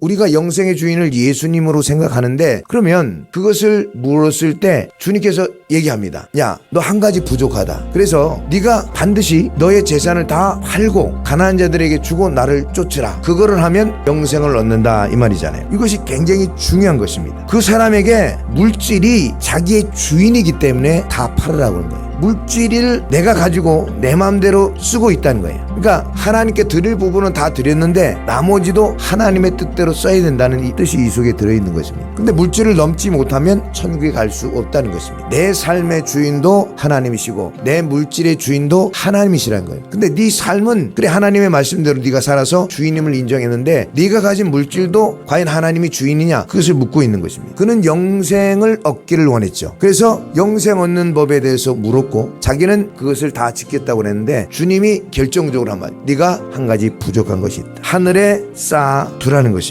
우리가 영생의 주인을 예수님으로 생각하는데 그러면 그것을 물었을 때 주님께서 얘기합니다. 야, 너 한 가지 부족하다. 그래서 네가 반드시 너의 재산을 다 팔고 가난한 자들에게 주고 나를 쫓으라. 그거를 하면 영생을 얻는다 이 말이잖아요. 이것이 굉장히 중요한 것입니다. 그 사람에게 물질이 자기의 주인이기 때문에 다 팔으라고 하는 거예요. 물질을 내가 가지고 내 마음대로 쓰고 있다는 거예요. 그러니까 하나님께 드릴 부분은 다 드렸는데 나머지도 하나님의 뜻대로 써야 된다는 이 뜻이 이 속에 들어있는 것입니다. 근데 물질을 넘지 못하면 천국에 갈 수 없다는 것입니다. 내 삶의 주인도 하나님이시고 내 물질의 주인도 하나님이시라는 거예요. 근데 네 삶은 그래 하나님의 말씀대로 네가 살아서 주인임을 인정했는데 네가 가진 물질도 과연 하나님이 주인이냐 그것을 묻고 있는 것입니다. 그는 영생을 얻기를 원했죠. 그래서 영생 얻는 법에 대해서 물었고 자기는 그것을 다 지켰다고 그랬는데 주님이 결정적으로 한 말. 네가 한 가지 부족한 것이 있다. 하늘에 쌓아 두라는 것입니다.